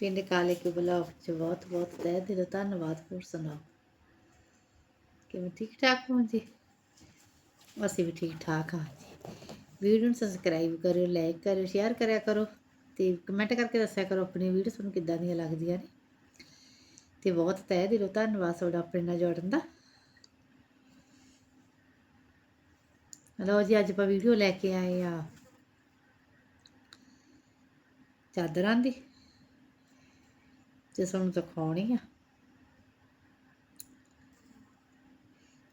ਪਿੰਡ ਕਾਲੇ ਕੇ ਬਲੌਗ ਚ ਬਹੁਤ ਬਹੁਤ ਤਹਿ ਦਿਲੋਂ ਧੰਨਵਾਦ ਹੋਰ ਸੁਣਾਓ? ਕਿਵੇਂ ਠੀਕ ਠਾਕ ਹੋ ਜੀ? ਅਸੀਂ ਵੀ ਠੀਕ ਠਾਕ ਹਾਂ ਜੀ। ਵੀਡੀਓ ਨੂੰ ਸਬਸਕ੍ਰਾਈਬ ਕਰਿਓ ਲਾਈਕ ਕਰਿਓ ਸ਼ੇਅਰ ਕਰਿਆ ਕਰੋ ਤੇ ਕਮੈਂਟ ਕਰਕੇ ਦੱਸਿਆ ਕਰੋ ਆਪਣੀ ਵੀਡੀਓ ਤੁਹਾਨੂੰ ਕਿੱਦਾਂ ਦੀਆਂ ਲੱਗਦੀਆਂ ਨੇ। ਤੇ ਬਹੁਤ ਤਹਿ ਦਿਲੋਂ ਧੰਨਵਾਦ ਤੁਹਾਡਾ ਆਪਣੇ ਨਾਲ ਜੋੜਨ ਦਾ। ਲਓ ਜੀ, ਅੱਜ ਆਪਾਂ ਵੀਡੀਓ ਲੈ ਕੇ ਆਏ ਆ ਚਾਦਰਾਂ ਦੀ। ਜੇ ਤੁਹਾਨੂੰ ਦਿਖਾਉਣੀ ਆ।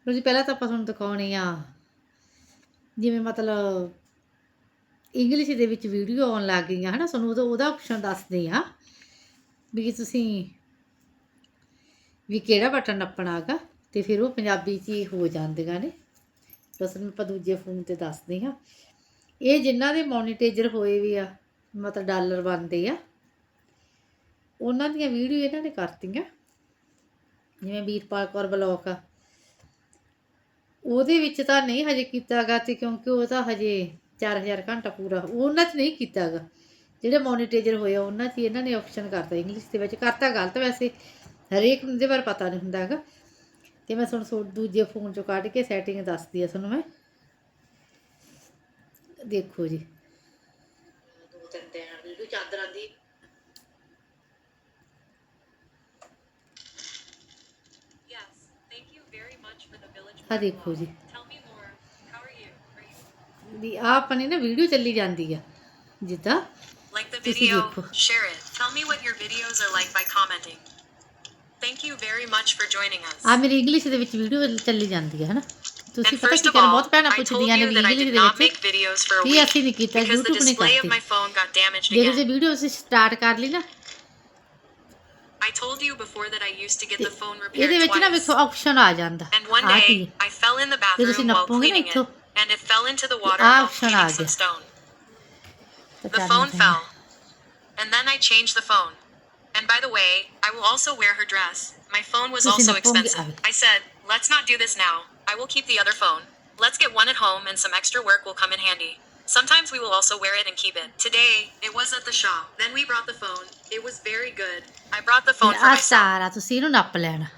ਲਓ ਜੀ, ਪਹਿਲਾਂ ਤਾਂ ਆਪਾਂ ਤੁਹਾਨੂੰ ਦਿਖਾਉਣੀ ਆ। ਜਿਵੇਂ ਮਤਲਬ ਇੰਗਲਿਸ਼ ਦੇ ਵਿੱਚ ਵੀਡੀਓ ਆਉਣ ਲੱਗ ਗਈਆਂ, ਹਨਾ? ਤੁਹਾਨੂੰ ਉਹਦਾ ਉਹਦਾ ਆਪਸ਼ਨ ਦੱਸਦੇ ਆ ਵੀ ਤੁਸੀਂ ਵੀ ਕਿਹੜਾ ਬਟਨ ਨੱਪਣਾ ਹੈਗਾ ਤੇ ਫਿਰ ਉਹ ਪੰਜਾਬੀ 'ਚ ਹੀ ਹੋ ਜਾਂਦੀਆਂ ਨੇ। ਬਸ ਮੈਂ ਆਪਾਂ ਦੂਜੇ ਫੋਨ ਤੇ ਦੱਸਦੇ ਹਾਂ ਇਹ ਜਿਨ੍ਹਾਂ ਦੇ ਮੋਨੀਟਾਈਜ਼ਰ ਹੋਏ ਵੀ ਆ, ਮਤਲਬ ਡਾਲਰ ਬਣਦੇ ਆ ਉਹਨਾਂ ਦੀਆਂ ਵੀਡੀਓ ਇਹਨਾਂ ਨੇ ਕਰਤੀਆਂ। ਜਿਵੇਂ ਵੀਰਪਾਲ ਕੌਰ ਬਲੌਕ ਆ। ਉਹਦੇ ਵਿੱਚ ਤਾਂ ਨਹੀਂ ਹਜੇ ਕੀਤਾਗਾ ਤੇ ਕਿਉਂਕਿ ਉਹ ਤਾਂ ਹਜੇ 4000 ਘੰਟਾ ਪੂਰਾ ਉਹਨਾਂ 'ਚ ਨਹੀਂ ਕੀਤਾਗਾ। ਜਿਹੜੇ ਮੋਨੀਟਾਈਜ਼ਰ ਹੋਇਆ ਉਹਨਾਂ 'ਚ ਇਹਨਾਂ ਨੇ ਆਪਸ਼ਨ ਕਰਤਾ। ਇੰਗਲਿਸ਼ ਦੇ ਵਿੱਚ ਕਰਤਾ ਗਲਤ ਵੈਸੇ। ਹਰੇਕ ਨੂੰ ਦੇ ਬਾਰੇ ਪਤਾ ਨਹੀਂ ਹੁੰਦਾ ਹੈਗਾ ਤੇ ਮੈਂ ਤੁਹਾਨੂੰ ਸੋ ਦੂਜੇ ਫੋਨ ਚੋਂ ਕੱਢ ਕੇ ਸੈਟਿੰਗ ਦੱਸਦੀ ਆ ਤੁਹਾਨੂੰ ਮੈਂ। ਦੇਖੋ ਜੀ। ਦੋ ਤਿੰਨ ਦਿਨ ਆ ਦੇਖੋ ਜੀ ਵੀ ਆ ਆਪਣੀ ਨਾ ਵੀਡੀਓ ਚੱਲੀ ਜਾਂਦੀ ਆ ਜਿੱਦਾਂ video? ਦੇਖੋ। Share it. Tell me what your videos are like by commenting. Thank you very much for joining us. ਆ ਮੇਰੀ ਇੰਗਲਿਸ਼ ਦੇ ਵਿੱਚ ਵੀਡੀਓ ਚੱਲੀ ਜਾਂਦੀ ਹੈ ਹਨਾ ਤੁਸੀਂ ਪਤਾ ਕੀ ਕਰਨ ਬਹੁਤ told ਪੁੱਛਦੀਆਂ ਨੇ ਵੀ ਇੰਗਲਿਸ਼ ਦੇ ਵਿੱਚ ਵੀ ਅਸੀਂ ਨਹੀਂ ਕੀਤਾ YouTube of ਕਰਤੀ ਜਦੋਂ ਜੇ. ਵੀਡੀਓ ਅਸੀਂ ਸਟਾਰਟ ਕਰ ਲਈ ਨਾ I told you before that I used to get the phone repaired twice. option. And one day I fell in the bathroom while cleaning it and it fell into the water while cleaning some stone. The phone fell. And then I changed the phone. And by the way, I will also wear her dress. My phone was also expensive. I said, let's not do this now. I will keep the other phone. Let's get one at home and some extra work will come in handy. Sometimes we will also wear it and keep it. Today, it was at the shop. Then we brought the phone. It was very good. I brought the phone for ਆ myself. ਸਾਰਾ ਤੁਸੀਂ ਇਹਨੂੰ ਨੱਪ ਲੈਣਾ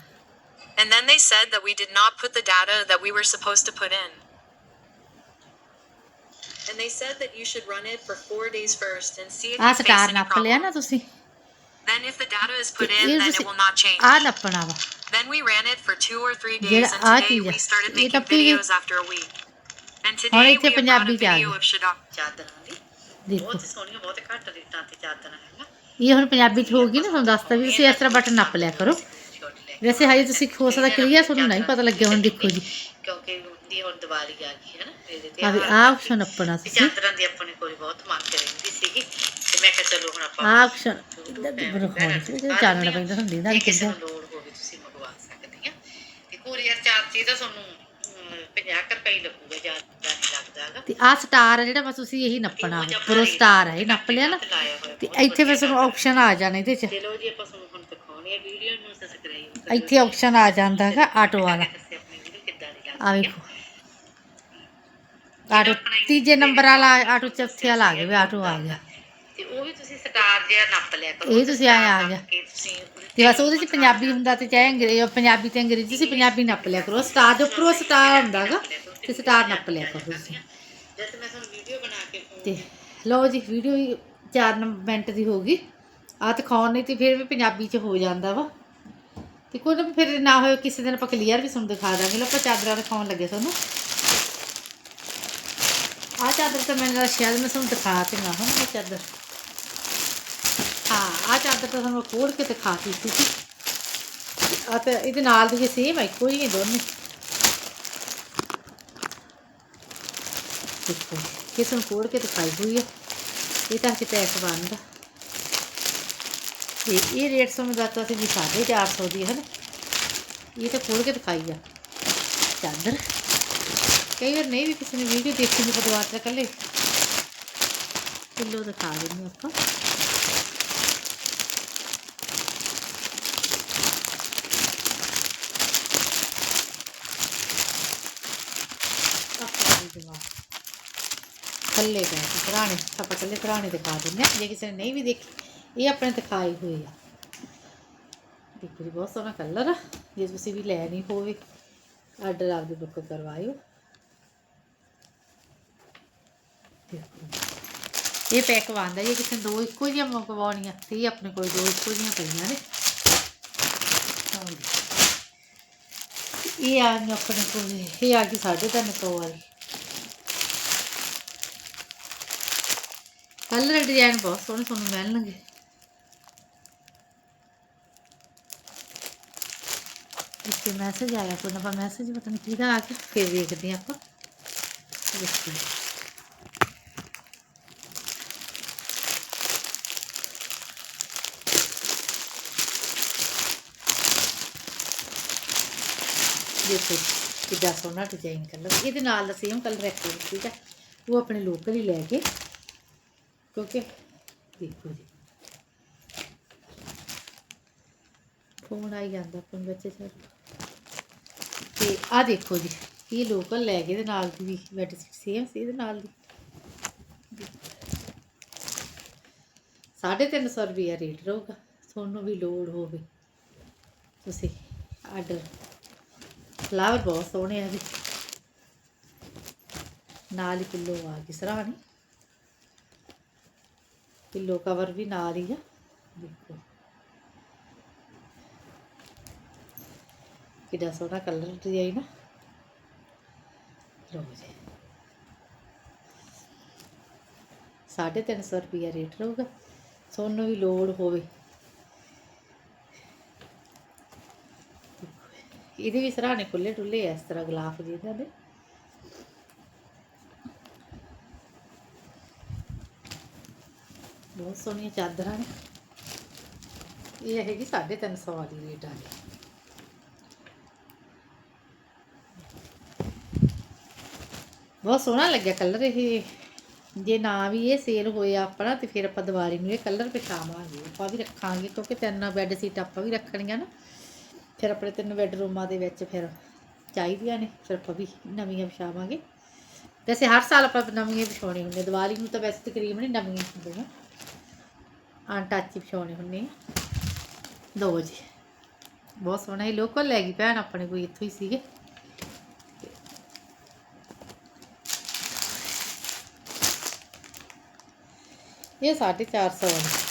And then they said that we did not put the data that we were supposed to put in. And they said that you should run it for four days first and see if ah you face star any ਨੱਪ ਲਿਆ problem. ਨਾ ਤੁਸੀਂ Then if the data is put ਇਹ in, then it ਤੁਸੀਂ will not change. ਆ ਨੱਪਣਾ ਵਾ Then we ran it for two or three days, ਜਿਹੜਾ and ਆਹ today ਚੀਜ਼ ਆ, we started ਇਹ making ਤਾਂ ਪੀ- videos after a week. ਹੁਣ ਇੱਥੇ ਪੰਜਾਬੀ ਚ ਆ. ਚਾਦਰਾਂ ਦੀ ਦੇਖੋ। ਬਹੁਤ ਸੋਹਣੀਆਂ ਬਹੁਤ ਘੱਟ ਰੇਟਾਂ ਤੇ ਚਾਦਰਾਂ ਹੈਗਾ ਇਹ ਹੁਣ ਪੰਜਾਬੀ ਚ ਹੋਊਗੀ ਨਾ ਤੁਹਾਨੂੰ ਦੱਸਤਾ ਵੀ ਤੁਸੀਂ ਇਸ ਤਰ੍ਹਾਂ ਬਟਨ ਨੱਪ ਲਿਆ ਕਰੋ। ਵੈਸੇ ਹਜੇ ਤੁਸੀਂ ਹੋ ਸਕਦਾ ਕਲੀਅਰ ਤੁਹਾਨੂੰ ਨਹੀਂ ਪਤਾ ਲੱਗਿਆ ਹੁਣ ਦੇਖੋ ਜੀ। ਕਿਉਂਕਿ ਦੀ ਹੁਣ ਦੀਵਾਲੀ ਆ ਗਈ ਹੈ ਨਾ ਇਹਦੇ ਵੀ ਆ ਕਰਕੇ। ਆਪਸ਼ਨ ਨੱਪਣਾ ਤੇ ਤੁਸੀਂ। ਚਾਦਰਾਂ ਦੀ ਆਪਣੇ ਕੋਲ ਬਹੁਤ ਮੰਗ ਰਹਿੰਦੀ ਸੀਗੀ। ਤੇ ਮੈਂ ਕਿਹਾ ਚਲੋ ਹੁਣ ਆਪਾਂ ਆਪਸ਼ਨ ਇੱਧਰ ਦੀ ਬਰਖਾਉਣ ਚ ਚਾਨਣਾ ਪੈਂਦਾ ਤੁਹਾਨੂੰ ਦੀਦਾ ਜੇ ਨਹੀਂ ਕਿਸੇ ਕਿੱਦਾਂ? ਨੂੰ ਲੋੜ ਹੋਵੇ ਤੁਸੀਂ ਮੰਗਵਾ ਸਕਦੇ ਆ ਤੇ ਕੋਰੀਅਰ ਚਾਰਜ ਇਹਦਾ ਤੁਹਾਨੂੰ ਅਮ, 50 ਕੁ ਰੁਪਏ ਹੀ ਲੱਗੂਗਾ ਜ਼ਿਆਦਾ ਨਹੀਂ ਲੱਗਦਾ ਹੈਗਾ। ਤੇ ਆ ਸਟਾਰ ਆ ਜਿਹੜਾ ਬਸ ਤੁਸੀਂ ਇਹੀ ਨੱਪਣਾ ਉੱਪਰੋਂ ਸਟਾਰ ਹੈ ਇਹ ਨੱਪ ਲਿਆ ਨਾ। ਤੇ ਇੱਥੇ ਵਧੀਆ ਤੁਹਾਨੂੰ ਆਪਸ਼ਨ ਆ ਜਾਣਾ ਇਹਦੇ ਚ। ਚਲੋ ਜੀ ਆਪਾਂ ਤੁਹਾਨੂੰ ਹੁਣ ਦਿਖਾਉਣੀ ਹੈ ਵੀਡੀਓ ਨੂੰ ਸਬਸਕ੍ਰਾਈਬ ਇੱਥੇ ਆਪਸ਼ਨ ਆ ਜਾਂਦਾ ਹੈਗਾ ਆਟੋ ਵਾਲਾ। ਆ ਵੇਖੋ। ਆਟੋ ਤੀਜੇ ਨੰਬਰ ਵਾਲਾ ਆਟੋ ਚੌਥੇ ਵਾਲਾ ਆ ਗਿਆ ਆਟੋ ਆ ਗਿਆ। ਤੇ ਉਹ ਵੀ ਤੁਸੀਂ ਸਟਾਰ ਜਿਹਾ ਨੱਪ ਲਿਆ ਕਰੋ ਇਹ ਤੁਸੀਂ ਆਏਂ ਆ ਗਿਆ। ਕਿ ਤੁਸੀਂ ਤੇ ਬਸ ਉਹਦੇ ਚ ਪੰਜਾਬੀ ਹੁੰਦਾ ਤੇ ਚਾਹੇ ਅੰਗਰੇਜ਼ੀ ਪੰਜਾਬੀ ਤੇ ਅੰਗਰੇਜ਼ੀ ਸੀ ਪੰਜਾਬੀ ਨੱਪ ਲਿਆ ਕਰੋ ਸਟਾਰ ਦੇ ਉੱਪਰੋਂ ਸਟਾਰ ਹੁੰਦਾਗਾ ਤੇ ਸਟਾਰ ਨੱਪ ਲਿਆ ਕਰੋ ਤੁਸੀਂ। ਜਦ ਮੈਂ ਤੁਹਾਨੂੰ ਵੀਡੀਓ ਬਣਾ ਕੇ ਤੇ ਲਓ ਜੀ ਵੀਡੀਓ 4 ਮਿੰਟ ਦੀ ਹੋ ਗਈ। ਆ ਦਿਖਾਉਣ ਨਹੀਂ ਤੇ ਫਿਰ ਵੀ ਪੰਜਾਬੀ ਚ ਹੋ ਜਾਂਦਾ ਵਾ। ਤੇ ਕੋਈ ਨਾ ਫਿਰ ਨਾ ਹੋਏ ਕਿਸੇ ਦਿਨ ਆਪਾਂ ਕਲੀਅਰ ਵੀ ਤੁਹਾਨੂੰ ਦਿਖਾ ਦਾਂਗੇ। ਲਓ ਆਪਾਂ ਚਾਦਰਾਂ ਦਿਖਾਉਣ ਲੱਗੇ ਤੁਹਾਨੂੰ। ਆ ਚਾਦਰ ਤਾਂ ਮੈਨੂੰ ਲੱਗਦਾ ਸ਼ਾਇਦ ਮੈਂ ਤੁਹਾਨੂੰ ਦਿਖਾ ਤੇ ਨਾ ਹੁਣ ਹਾਂ ਚਾਦਰ। ਤਾਂ ਤੁਹਾਨੂੰ ਖੋਲ ਕੇ ਦਿਖਾਤੀ ਸੀ। ਆ ਤੇ ਇਹਦੇ ਨਾਲ ਦੀ ਸੇਮ ਹੈ ਕੋਈ ਨਹੀਂ ਦੋਨੇ। ਦੇਖੋ, ਕਿਸ ਨੂੰ ਖੋਲ ਕੇ ਦਿਖਾਈ ਹੋਈ ਹੈ ਇਹ ਤਾਂ ਕਿ ਟੈਕਸ ਬਣਦਾ ਤੇ ਇਹ ਰੇਟ ਸਾਨੂੰ ਦੱਸਤਾ ਸੀ 450 ਦੀ ਹੈ ਨਾ ਇਹ ਤਾਂ ਖੋਲ ਕੇ ਦਿਖਾਈ ਆ। ਚਾਦਰ। ਕਈ ਵਾਰ ਨਹੀਂ ਵੀ ਕਿਸੇ ਨੇ ਵੀਡੀਓ ਦੇਖੀ ਨਹੀਂ ਪਤਾ ਤਾਂ ਕੱਲੇ ਕਿਲੋ ਦਿਖਾ ਦਿੰਦੇ ਆਪਾਂ। ਆਪਾਂ ਵੀ ਥੱਲੇ ਪੈ ਪੁਰਾਣੇ ਆਪਾਂ ਥੱਲੇ ਘਰਾਣੇ ਦਿਖਾ ਦਿੰਦੇ ਹਾਂ। ਜੇ ਕਿਸੇ ਨੇ ਨਹੀਂ ਵੀ ਦੇਖੀ, ਇਹ ਆਪਣੇ ਦਿਖਾਏ ਹੋਏ ਆ। ਦੇਖੋ ਜੀ, ਬਹੁਤ ਸੋਹਣਾ ਕਲਰ ਆ। ਜੇ ਤੁਸੀਂ ਵੀ ਲੈਣੀ ਹੋਵੇ ਆਰਡਰ ਆਪਦੇ ਬੁੱਕ ਕਰਵਾਇਓ। ਇਹ ਪੈਕ ਆਉਂਦਾ ਜੇ ਕਿਸੇ ਨੇ ਦੋ ਇੱਕੋ ਜਿਹੀਆਂ ਮੰਗਵਾਉਣੀਆਂ, ਤੇ ਇਹ ਆਪਣੇ ਕੋਲ ਦੋ ਇੱਕੋ ਜਿਹੀਆਂ ਪਈਆਂ ਨੇ। ਇਹ ਆ ਆਪਣੇ ਕੋਲ, ਇਹ ਆ ਗਈ ਸਾਢੇ ਤਿੰਨ ਸੌ ਵਾਲੀ। ਕਲਰ ਡਿਜ਼ਾਈਨ ਬਹੁਤ ਸੋਹਣੇ ਤੁਹਾਨੂੰ ਮਿਲਣਗੇ। ਇੱਥੇ ਮੈਸੇਜ ਆਇਆ ਕੋਈ ਨਾ ਮੈਸੇਜ ਪਤਾ ਨਹੀਂ ਕਿਹਦਾ ਆ ਕੇ ਫਿਰ ਵੇਖਦੇ ਹਾਂ ਆਪਾਂ। ਦੇਖੋ ਦੇਖੋ ਕਿੱਦਾਂ ਸੋਹਣਾ ਡਿਜ਼ਾਈਨ ਕਲਰ ਇਹਦੇ ਨਾਲ ਦਾ ਸੇਮ ਕਲਰ ਹੈ ਕੋਈ ਠੀਕ ਹੈ ਉਹ ਆਪਣੇ ਲੋਕਲ ਹੀ ਲੈ ਕੇ ਕਿਉਂਕਿ ਦੇਖੋ ਜੀ। ਫੋਨ ਆਈ ਜਾਂਦਾ ਆਪਣੇ ਬੱਚੇ ਸਰ ਤੇ ਆ ਦੇਖੋ ਜੀ, ਇਹ ਲੋਕਲ ਲੈ ਕੇ ਇਹਦੇ ਨਾਲ ਦੀ ਵੀ ਬੈਡ ਸੇਮ ਸੀ ਇਹਦੇ ਨਾਲ ਦੀ। ਸਾਢੇ ਤਿੰਨ ਸੌ ਰੁਪਈਆ ਰੇਟ ਰਹੂਗਾ, ਤੁਹਾਨੂੰ ਵੀ ਲੋੜ ਹੋਵੇ। ਤੁਸੀਂ ਆਰਡਰ ਫਲਾਵਰ ਬਹੁਤ ਸੋਹਣੇ ਆ ਜੀ। ਨਾਲ ਹੀ ਕਿਲੋ ਆ ਗਈ ਸਰਾਣੀ ਕਿਲੋ ਕਵਰ ਵੀ ਨਾਲ ਹੀ ਆ। ਦੇਖੋ ਕਿੰਨਾ ਸੋਹਣਾ ਕਲਰ ਡਿਜ਼ਾਈਨ ਆ। ਲਓ ਜੀ। ਸਾਢੇ ਤਿੰਨ ਸੌ ਰੁਪਈਆ ਰੇਟ ਰਹੂਗਾ। ਤੁਹਾਨੂੰ ਵੀ ਲੋੜ ਹੋਵੇ। ਇਹਦੇ ਵੀ ਸਰਾਣੇ ਖੁੱਲੇ ਡੁੱਲੇ ਇਸ ਤਰ੍ਹਾਂ ਗਲਾਫ ਜੀ ਇਹਨਾਂ ਦੇ। ਬਹੁਤ ਸੋਹਣੀਆਂ ਚਾਦਰਾਂ ਨੇ। ਇਹ ਹੈਗੀ 350 ਵਾਲੀ ਰੇਟ ਆ ਜੀ ਬਹੁਤ ਸੋਹਣਾ ਲੱਗਿਆ ਕਲਰ ਇਹ। ਜੇ ਨਾ ਵੀ ਇਹ ਸੇਲ ਹੋਇਆ ਆਪਣਾ ਤੇ ਫਿਰ ਆਪਾਂ ਦੀਵਾਲੀ ਨੂੰ ਇਹ ਕਲਰ ਪਛਾਵਾਂਗੇ ਆਪਾਂ ਵੀ ਰੱਖਾਂਗੇ ਕਿਉਂਕਿ ਤਿੰਨ ਬੈੱਡ ਸੀਟ ਆਪਾਂ ਵੀ ਰੱਖਣੀਆਂ ਨਾ। ਫਿਰ ਆਪਣੇ ਤਿੰਨ ਬੈੱਡਰੂਮਾਂ ਦੇ ਵਿੱਚ ਫਿਰ ਚਾਹੀਦੀਆਂ ਨੇ। ਫਿਰ ਆਪਾਂ ਵੀ ਨਵੀਆਂ ਵਿਛਾਵਾਂਗੇ। ਵੈਸੇ ਹਰ ਸਾਲ ਆਪਾਂ ਨਵੀਆਂ ਵਿਛਾਉਣੇ ਹੁੰਦੇ ਦੀਵਾਲੀ ਨੂੰ ਤਾਂ ਵੈਸੇ ਤਕਰੀਬਨ ਨਵੀਆਂ ਹੁੰਦੀਆਂ। ਅਨਟੱਚ ਹੀ ਵਿਛਾਉਣੇ ਹੁੰਦੇ ਦੋ ਜੀ, ਬਹੁਤ ਸੋਹਣਾ ਹੀ ਲੋਕਲ ਲੈ ਗਈ ਭੈਣ ਆਪਣੇ ਕੋਈ ਇੱਥੋਂ ਹੀ ਸੀਗੇ। ਇਹ 450 ਆ।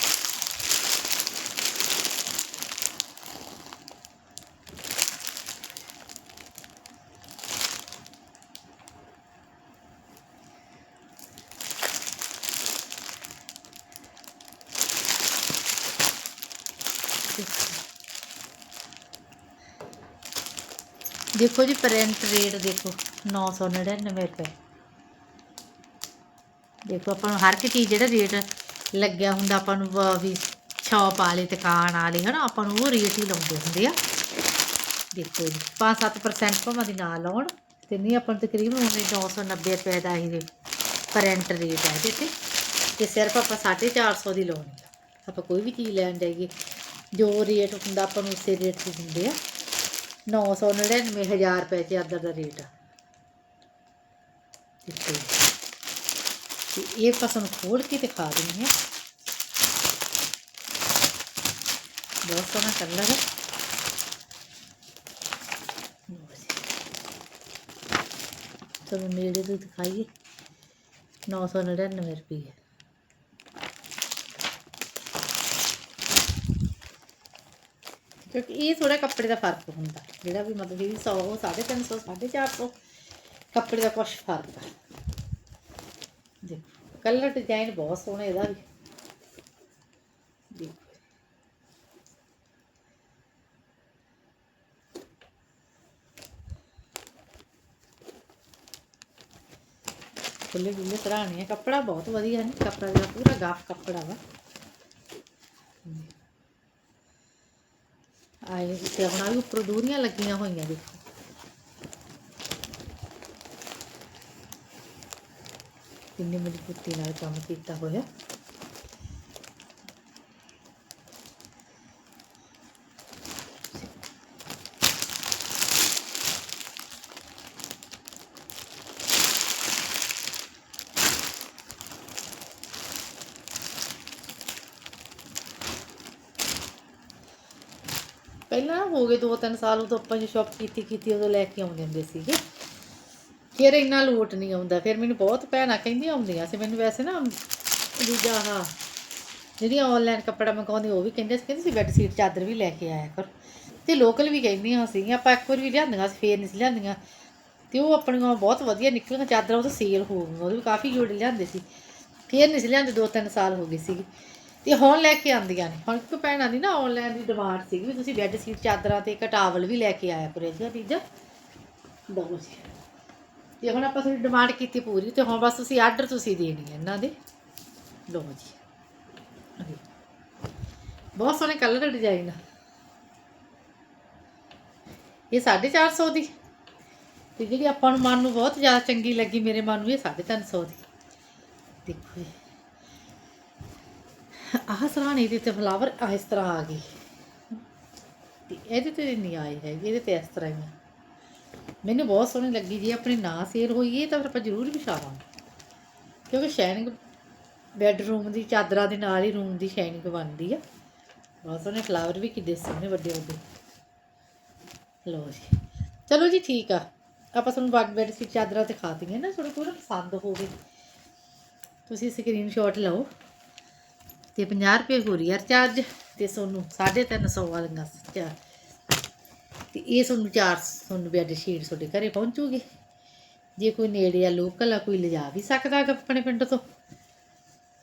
ਦੇਖੋ ਜੀ ਪ੍ਰਿੰਟ ਰੇਟ ਦੇਖੋ 999 ਰੁਪਏ। ਦੇਖੋ ਆਪਾਂ ਨੂੰ ਹਰ ਇੱਕ ਚੀਜ਼ ਜਿਹੜਾ ਰੇਟ ਲੱਗਿਆ ਹੁੰਦਾ, ਆਪਾਂ ਨੂੰ ਵੀ ਸ਼ੌਪ ਵਾਲੇ ਦੁਕਾਨ ਵਾਲੇ ਹਨਾ, ਆਪਾਂ ਨੂੰ ਉਹ ਰੇਟ ਹੀ ਲਾਉਂਦੇ ਹੁੰਦੇ ਆ। ਦੇਖੋ ਜੀ 5-7% ਭਾਵੇਂ ਦੀ ਨਾ ਲਾਉਣ, ਤੇ ਨਹੀਂ, ਆਪਾਂ ਨੂੰ ਤਕਰੀਬਨ ਉਹਨੇ 990 ਰੁਪਏ ਦਾ ਹੀ ਪ੍ਰਿੰਟ ਰੇਟ ਹੈ ਇਹਦੇ ਤੇ। ਤੇ ਸਿਰਫ ਆਪਾਂ 450 ਦੀ ਲਾਉਣੀ ਆ। ਆਪਾਂ ਕੋਈ ਵੀ ਚੀਜ਼ ਲੈਣ ਜਾਈਏ, ਜੋ ਰੇਟ ਹੁੰਦਾ, ਆਪਾਂ ਨੂੰ ਉਸੇ ਰੇਟ ਤੇ ਦਿੰਦੇ ਆ। 999 ਹਜ਼ਾਰ ਰੁਪਏ ਚਾਦਰ ਦਾ ਰੇਟ ਆ। ਤੇ ਇਹ ਆਪਾਂ ਖੋਲ ਕੇ ਦਿਖਾ ਦਿੰਦੀ ਹਾਂ। ਬਹੁਤ ਸੋਹਣਾ ਕਲਰ ਹੈ ਲਓ ਜੀ। ਤੁਹਾਨੂੰ ਨੇੜੇ ਤੋਂ ਦਿਖਾਈਏ। 999 ਰੁਪਏ। ਕਿਉਂਕਿ ਇਹ ਥੋੜਾ ਕੱਪੜੇ ਦਾ ਫ਼ਰਕ ਹੁੰਦਾ, ਜਿਹੜਾ ਵੀ ਮਤਲਬ ਇਹ 100 ਉਹ 350 450 ਕੱਪੜੇ ਦਾ ਕੁਝ ਫ਼ਰਕ ਆ। ਦੇਖੋ ਕਲਰ ਡਿਜ਼ਾਈਨ ਬਹੁਤ ਸੋਹਣਾ ਇਹਦਾ ਵੀ। ਦੇਖੋ। ਖੁੱਲੇ ਖੁੱਲੇ ਸਰਾਣੇ ਆ, ਕੱਪੜਾ ਬਹੁਤ ਵਧੀਆ ਨੇ ਕੱਪੜਾ ਜਿਹੜਾ ਪੂਰਾ ਗਾਫ ਕੱਪੜਾ ਵਾ। ਆਏ ਤੇ ਆਪਣਾ ਵੀ ਉੱਪਰ ਦੂਰੀਆਂ ਲੱਗੀਆਂ ਹੋਈਆਂ ਦੇਖੋ। ਕਿੰਨੀ ਮਜ਼ਬੂਤੀ ਨਾਲ ਕੰਮ ਕੀਤਾ ਹੋਇਆ। ਪਹਿਲਾਂ ਹੋ ਗਏ 2-3 ਸਾਲ, ਉਦੋਂ ਆਪਾਂ ਜੇ ਸ਼ਾਪ ਕੀਤੀ ਕੀਤੀ, ਉਦੋਂ ਲੈ ਕੇ ਆਉਂਦੇ ਹੁੰਦੇ ਸੀਗੇ। ਫਿਰ ਇੰਨਾ ਲੋਟ ਨਹੀਂ ਆਉਂਦਾ, ਫਿਰ ਮੈਨੂੰ ਬਹੁਤ ਭੈਣਾਂ ਕਹਿੰਦੀਆਂ ਆਉਂਦੀਆਂ ਸੀ, ਮੈਨੂੰ ਵੈਸੇ ਨਾ ਦੂਜਾ ਆਹ ਜਿਹੜੀਆਂ ਆਨਲਾਈਨ ਕੱਪੜਾ ਮੰਗਾਉਂਦੇ ਉਹ ਵੀ ਕਹਿੰਦੇ ਸੀ ਕਹਿੰਦੇ ਸੀ ਬੈੱਡ ਸ਼ੀਟ ਚਾਦਰ ਵੀ ਲੈ ਕੇ ਆਇਆ ਕਰ। ਤੇ ਲੋਕਲ ਵੀ ਕਹਿੰਦੀਆਂ ਸੀਗੀਆਂ, ਆਪਾਂ ਇੱਕ ਵਾਰ ਵੀ ਲਿਆਂਦੀਆਂ ਸੀ, ਫੇਰ ਨਹੀਂ ਸੀ ਲਿਆਂਦੀਆਂ। ਤੇ ਉਹ ਆਪਣੀਆਂ ਬਹੁਤ ਵਧੀਆ ਨਿਕਲੀਆਂ, ਚਾਦਰਾਂ ਉਹ ਤਾਂ ਸੇਲ ਹੋ ਗਈਆਂ, ਉਹਦੇ ਵੀ ਕਾਫੀ ਜੋੜੇ ਲਿਆਂਦੇ ਸੀ। ਫੇਰ ਨਹੀਂ ਸੀ ਲਿਆਂਦੇ, ਦੋ ਤਿੰਨ ਸਾਲ ਹੋ ਗਏ ਸੀਗੇ। ਤੇ ਹੁਣ ਲੈ ਕੇ ਆਂਦੀਆਂ ਨੇ। ਹੁਣ ਇੱਕ ਭੈਣਾਂ ਦੀ ਨਾ ਆਨਲਾਈਨ ਦੀ ਡਿਮਾਂਡ ਸੀਗੀ ਵੀ ਤੁਸੀਂ ਬੈੱਡ ਸ਼ੀਟ ਚਾਦਰਾਂ ਤੇ ਕਟਾਵਲ ਵੀ ਲੈ ਕੇ ਆਇਆ ਕਰੋ ਜੀ ਚੀਜ਼ਾਂ। ਦੋ ਜੀ। ਤੇ ਹੁਣ ਆਪਾਂ ਤੁਹਾਡੀ ਡਿਮਾਂਡ ਕੀਤੀ ਪੂਰੀ, ਤੇ ਹੁਣ ਬਸ ਤੁਸੀਂ ਆਰਡਰ ਤੁਸੀਂ ਦੇਣੀ ਹੈ ਇਹਨਾਂ ਦੇ। ਲਓ ਜੀ। ਬਹੁਤ ਸੋਹਣੇ ਕਲਰ ਡਿਜ਼ਾਈਨ ਇਹ 450 ਦੀ। ਤੇ ਜਿਹੜੀ ਆਪਾਂ ਨੂੰ ਮਨ ਨੂੰ ਬਹੁਤ ਜ਼ਿਆਦਾ ਚੰਗੀ ਲੱਗੀ ਮੇਰੇ ਮਨ ਨੂੰ, ਇਹ 350 ਦੀ। ਦੇਖੋ ਇਹ ਆਹ ਸਰਾਣੇ ਦੇ ਤੇ ਫਲਾਵਰ ਇਸ ਤਰ੍ਹਾਂ ਆ ਗਏ ਤੇ ਇਹਦੇ ਤੇ ਨਹੀਂ ਆਏ ਹੈਗੇ, ਇਹਦੇ ਤੇ ਇਸ ਤਰ੍ਹਾਂ ਹੀ ਆ। ਮੈਨੂੰ ਬਹੁਤ ਸੋਹਣੀ ਲੱਗੀ ਜੀ ਆਪਣੀ ਨਾ ਸੇਲ ਹੋਈ ਇਹ ਤਾਂ ਫਿਰ ਆਪਾਂ ਜ਼ਰੂਰ ਵਿਛਾਵਾਂਗੇ ਕਿਉਂਕਿ ਸ਼ਾਈਨਿੰਗ ਬੈੱਡਰੂਮ ਦੀ ਚਾਦਰਾਂ ਦੇ ਨਾਲ ਹੀ ਰੂਮ ਦੀ ਸ਼ਾਈਨਿੰਗ ਬਣਦੀ ਆ। ਬਹੁਤ ਸੋਹਣੇ ਫਲਾਵਰ ਵੀ ਕਿੱਡੇ ਸੋਹਣੇ ਵੱਡੇ ਵੱਡੇ। ਲਓ ਜੀ। ਚਲੋ ਜੀ ਠੀਕ ਆ। ਆਪਾਂ ਤੁਹਾਨੂੰ ਬੈੱਡ ਬੈੱਡ ਸੀ ਚਾਦਰਾਂ ਤੇ ਖਾਤੀਆਂ ਨਾ ਥੋੜਾ ਥੋੜਾ ਪਸੰਦ ਹੋਵੇ। ਤੁਸੀਂ ਸਕਰੀਨਸ਼ਾਟ ਲਓ। ਤੇ 50 ਰੁਪਏ ਕੋਰੀਅਰ ਚਾਰਜ ਤੇ ਤੁਹਾਨੂੰ 350 ਵਾਲੀਆਂ ਚਾਰ ਤੇ ਇਹ ਤੁਹਾਨੂੰ 400 ਤੁਹਾਨੂੰ ਬੈੱਡ ਸ਼ੀਟ ਤੁਹਾਡੇ ਘਰੇ ਪਹੁੰਚੂਗੀ। ਜੇ ਕੋਈ ਨੇੜੇ ਆ ਲੋਕਲ ਆ, ਕੋਈ ਲਿਜਾ ਵੀ ਸਕਦਾ ਆਪਣੇ ਪਿੰਡ ਤੋਂ।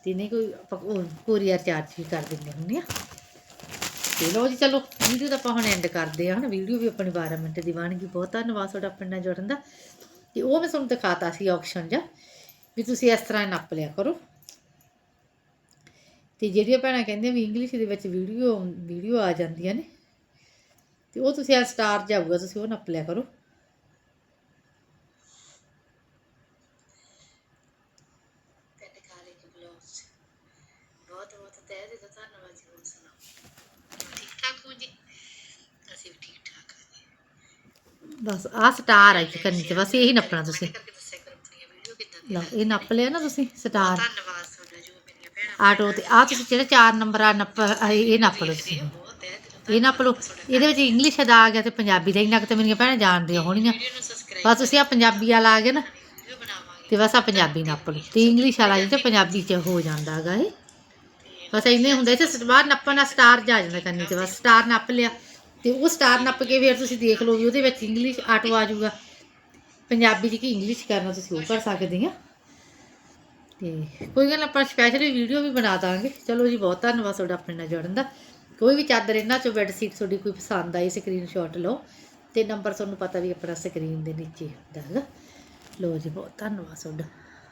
ਤੇ ਨਹੀਂ ਕੋਈ ਆਪਾਂ ਕੋਰੀਅਰ ਚਾਰਜ ਵੀ ਕਰ ਦਿੰਦੇ ਹੁੰਦੇ ਆ। ਤੇ ਲੋ ਜੀ ਚਲੋ ਵੀਡੀਓ ਤਾਂ ਆਪਾਂ ਹੁਣ ਐਂਡ ਕਰਦੇ ਆ ਹਨਾ ਵੀਡੀਓ ਵੀ ਆਪਣੀ 12 ਮਿੰਟ ਦੀ ਬਣ ਗਈ ਬਹੁਤ ਧੰਨਵਾਦ ਤੁਹਾਡਾ ਆਪਣੇ ਨਾਲ ਜੁੜਨ ਦਾ। ਤੇ ਉਹ ਮੈਂ ਤੁਹਾਨੂੰ ਦਿਖਾਤਾ ਸੀ ਆਪਸ਼ਨ ਜਾਂ ਵੀ ਤੁਸੀਂ ਇਸ ਤਰ੍ਹਾਂ ਨੱਪ ਲਿਆ ਕਰੋ। ਤੇ ਜਿਹੜੀਆਂ ਭੈਣਾਂ ਕਹਿੰਦੀਆਂ ਵੀ ਇੰਗਲਿਸ਼ ਦੇ ਵਿੱਚ ਵੀਡੀਓ ਵੀਡੀਓ ਆ ਜਾਂਦੀਆਂ ਨੇ ਤੇ ਉਹ ਤੁਸੀਂ ਆ ਸਟਾਰ ਜਾਊਗਾ ਤੁਸੀਂ ਉਹ ਨੱਪ ਲਿਆ ਕਰੋ ਹੋ ਹਾਂ ਬਸ ਆ ਸਟਾਰ ਆ ਇੱਕ ਕੰਨੀ ਤੇ ਬਸ ਇਹੀ ਨੱਪਣਾ ਤੁਸੀਂ ਲਓ ਇਹ ਨੱਪ ਲਿਆ ਨਾ ਤੁਸੀਂ ਸਟਾਰ ਧੰਨਵਾਦ ਤੁਹਾਡਾ ਜੋ ਮੇਰੀਆਂ ਭੈਣਾਂ ਆਟੋ ਤੇ ਆ ਤੁਸੀਂ ਜਿਹੜਾ 4 ਨੰਬਰ ਆ, ਨੱਪ ਇਹ ਨੱਪ ਲਓ ਤੁਸੀਂ। ਇਹ ਨੱਪ ਲਓ। ਇਹਦੇ ਵਿੱਚ ਇੰਗਲਿਸ਼ ਦਾ ਆ ਗਿਆ ਤੇ ਪੰਜਾਬੀ ਦਾ ਇੰਨਾ ਕੁ ਤੇ ਮੇਰੀਆਂ ਭੈਣਾਂ ਜਾਣਦੀਆਂ ਹੋਣੀਆਂ। ਬਸ ਤੁਸੀਂ ਆ ਪੰਜਾਬੀ ਵਾਲਾ ਆ ਗਿਆ ਨਾ ਵੀਡੀਓ ਤੇ ਬਸ ਆ ਪੰਜਾਬੀ ਨੱਪ ਲਓ। ਤੇ ਇੰਗਲਿਸ਼ ਵਾਲਾ ਜਿਹੜਾ ਪੰਜਾਬੀ ਚ ਹੋ ਜਾਂਦਾ ਹੈਗਾ ਇਹ। ਬਸ ਇੰਨੇ ਹੁੰਦਾ ਇੱਥੇ ਬਾਹਰ ਨੱਪਣਾ ਸਟਾਰ ਜਾ ਜਾਂਦਾ ਕੰਨੀ ਤੇ ਬਸ ਸਟਾਰ ਨੱਪ ਲਿਆ। ਤੇ ਉਹ ਸਟਾਰ ਨੱਪ ਕੇ ਫਿਰ ਤੁਸੀਂ ਦੇਖ ਲਓ ਵੀ ਉਹਦੇ ਵਿੱਚ ਇੰਗਲਿਸ਼ ਆਟੋ ਆ ਜਾਊਗਾ। ਪੰਜਾਬੀ ਚ ਕੀ ਇੰਗਲਿਸ਼ ਕਰਨਾ ਤੁਸੀਂ ਉਹ ਕਰ ਸਕਦੇ ਆ। ਤੇ ਕੋਈ ਗੱਲ ਆਪਾਂ ਸਪੈਸ਼ਲੀ ਵੀਡੀਓ ਵੀ ਬਣਾ ਦਾਂਗੇ। ਚਲੋ ਜੀ, ਬਹੁਤ ਧੰਨਵਾਦ ਤੁਹਾਡਾ ਆਪਣੇ ਨਾਲ ਜੁੜਨ ਦਾ। ਕੋਈ ਵੀ ਚਾਦਰ ਇਹਨਾਂ ਚੋਂ ਬੈੱਡ ਸ਼ੀਟ ਤੁਹਾਡੀ ਕੋਈ ਪਸੰਦ ਆਈ ਸਕਰੀਨਸ਼ਾਟ ਲਓ। ਤੇ ਨੰਬਰ ਤੁਹਾਨੂੰ ਪਤਾ ਵੀ ਆਪਣਾ ਸਕਰੀਨ ਦੇ ਨੀਚੇ ਹੁੰਦਾ ਹੈਗਾ। ਲੋ ਜੀ, ਬਹੁਤ ਧੰਨਵਾਦ ਤੁਹਾਡਾ।